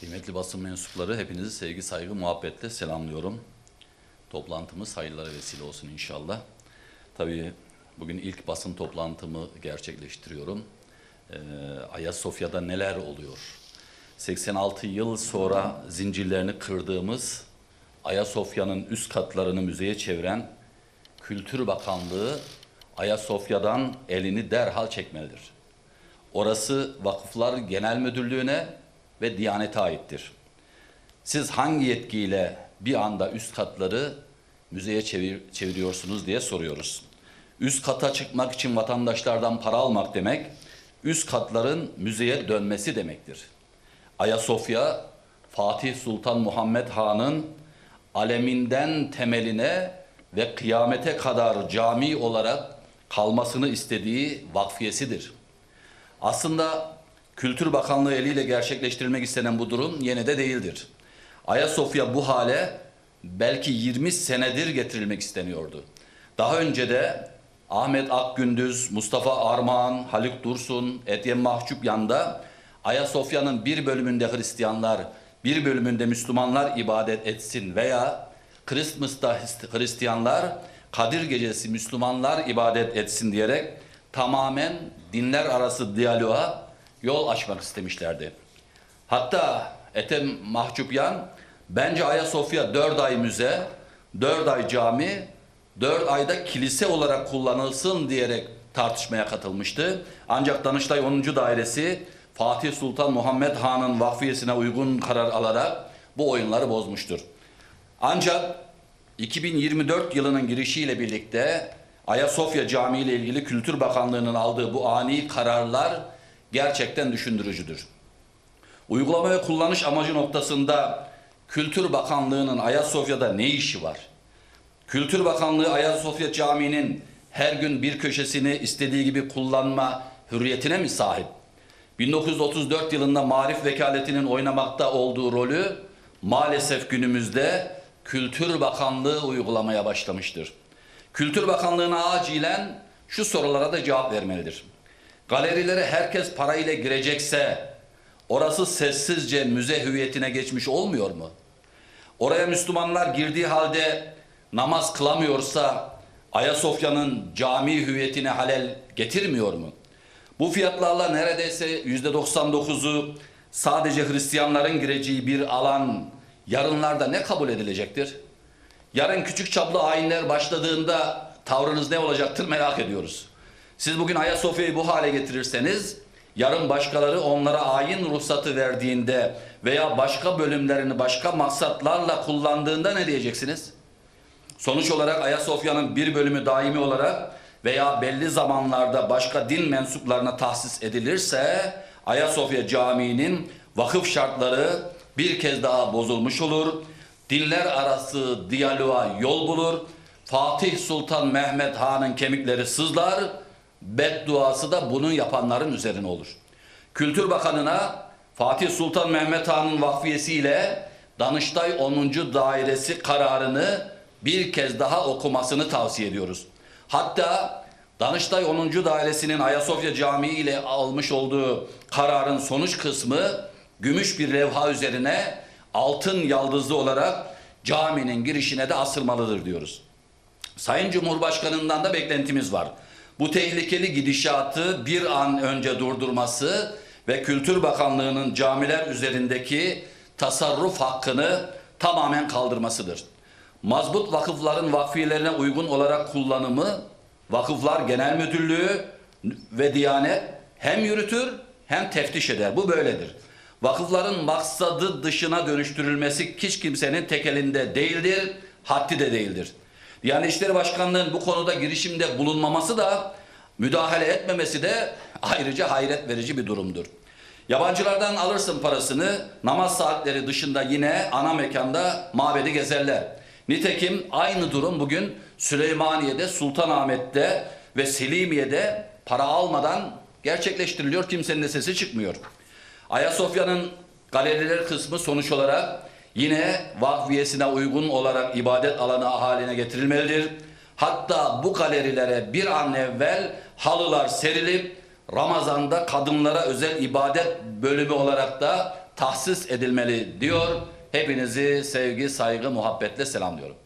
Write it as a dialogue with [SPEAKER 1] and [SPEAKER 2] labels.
[SPEAKER 1] Kıymetli basın mensupları hepinizi sevgi, saygı, muhabbetle selamlıyorum. Toplantımız hayırlara vesile olsun inşallah. Tabii bugün ilk basın toplantımı gerçekleştiriyorum. Ee, Ayasofya'da neler oluyor? 86 yıl sonra zincirlerini kırdığımız Ayasofya'nın üst katlarını müzeye çeviren Kültür Bakanlığı Ayasofya'dan elini derhal çekmelidir. Orası Vakıflar Genel Müdürlüğü'ne ve Diyanet'e aittir. Siz hangi yetkiyle bir anda üst katları müzeye çevir, çeviriyorsunuz diye soruyoruz. Üst kata çıkmak için vatandaşlardan para almak demek, üst katların müzeye dönmesi demektir. Ayasofya, Fatih Sultan Muhammed Han'ın aleminden temeline ve kıyamete kadar cami olarak kalmasını istediği vakfiyesidir. Aslında Kültür Bakanlığı eliyle gerçekleştirilmek istenen bu durum yeni de değildir. Ayasofya bu hale belki 20 senedir getirilmek isteniyordu. Daha önce de Ahmet Akgündüz, Mustafa Armağan, Haluk Dursun, Etyen Mahçupyan'da Ayasofya'nın bir bölümünde Hristiyanlar, bir bölümünde Müslümanlar ibadet etsin veya Christmas'ta Hristiyanlar, Kadir Gecesi Müslümanlar ibadet etsin diyerek tamamen dinler arası diyaloğa yol açmak istemişlerdi. Hatta Ethem Mahçupyan bence Ayasofya 4 ay müze, 4 ay cami, 4 ayda kilise olarak kullanılsın diyerek tartışmaya katılmıştı. Ancak Danıştay 10. Dairesi Fatih Sultan Muhammed Han'ın vakfiyesine uygun karar alarak bu oyunları bozmuştur. Ancak 2024 yılının girişiyle birlikte Ayasofya Camii ile ilgili Kültür Bakanlığı'nın aldığı bu ani kararlar gerçekten düşündürücüdür. Uygulama ve kullanış amacı noktasında Kültür Bakanlığı'nın Ayasofya'da ne işi var? Kültür Bakanlığı Ayasofya Camii'nin her gün bir köşesini istediği gibi kullanma hürriyetine mi sahip? 1934 yılında Marif Vekaletinin oynamakta olduğu rolü maalesef günümüzde Kültür Bakanlığı uygulamaya başlamıştır. Kültür Bakanlığı'na acilen şu sorulara da cevap vermelidir. Galerilere herkes parayla girecekse orası sessizce müze hüviyetine geçmiş olmuyor mu? Oraya Müslümanlar girdiği halde namaz kılamıyorsa Ayasofya'nın cami hüviyetine halel getirmiyor mu? Bu fiyatlarla neredeyse yüzde 99'u sadece Hristiyanların gireceği bir alan yarınlarda ne kabul edilecektir? Yarın küçük çaplı ayinler başladığında tavrınız ne olacaktır merak ediyoruz. Siz bugün Ayasofya'yı bu hale getirirseniz yarın başkaları onlara ayin ruhsatı verdiğinde veya başka bölümlerini başka maksatlarla kullandığında ne diyeceksiniz? Sonuç olarak Ayasofya'nın bir bölümü daimi olarak veya belli zamanlarda başka din mensuplarına tahsis edilirse Ayasofya Camii'nin vakıf şartları bir kez daha bozulmuş olur. Dinler arası diyaloğa yol bulur. Fatih Sultan Mehmet Han'ın kemikleri sızlar. Bedduası da bunun yapanların üzerine olur. Kültür Bakanı'na Fatih Sultan Mehmet Han'ın vakfiyesiyle Danıştay 10. Dairesi kararını bir kez daha okumasını tavsiye ediyoruz. Hatta Danıştay 10. Dairesi'nin Ayasofya Camii ile almış olduğu kararın sonuç kısmı gümüş bir levha üzerine altın yaldızlı olarak caminin girişine de asılmalıdır diyoruz. Sayın Cumhurbaşkanı'ndan da beklentimiz var. Bu tehlikeli gidişatı bir an önce durdurması ve Kültür Bakanlığı'nın camiler üzerindeki tasarruf hakkını tamamen kaldırmasıdır. Mazbut vakıfların vakfiyelerine uygun olarak kullanımı Vakıflar Genel Müdürlüğü ve Diyanet hem yürütür hem teftiş eder. Bu böyledir. Vakıfların maksadı dışına dönüştürülmesi hiç kimsenin tek elinde değildir, haddi de değildir. Diyanet İşleri Başkanlığı'nın bu konuda girişimde bulunmaması da müdahale etmemesi de ayrıca hayret verici bir durumdur. Yabancılardan alırsın parasını, namaz saatleri dışında yine ana mekanda mabedi gezerler. Nitekim aynı durum bugün Süleymaniye'de, Sultanahmet'te ve Selimiye'de para almadan gerçekleştiriliyor. Kimsenin de sesi çıkmıyor. Ayasofya'nın galeriler kısmı sonuç olarak yine vakfiyesine uygun olarak ibadet alanı haline getirilmelidir. Hatta bu galerilere bir an evvel halılar serilip Ramazan'da kadınlara özel ibadet bölümü olarak da tahsis edilmeli diyor. Hepinizi sevgi, saygı, muhabbetle selamlıyorum.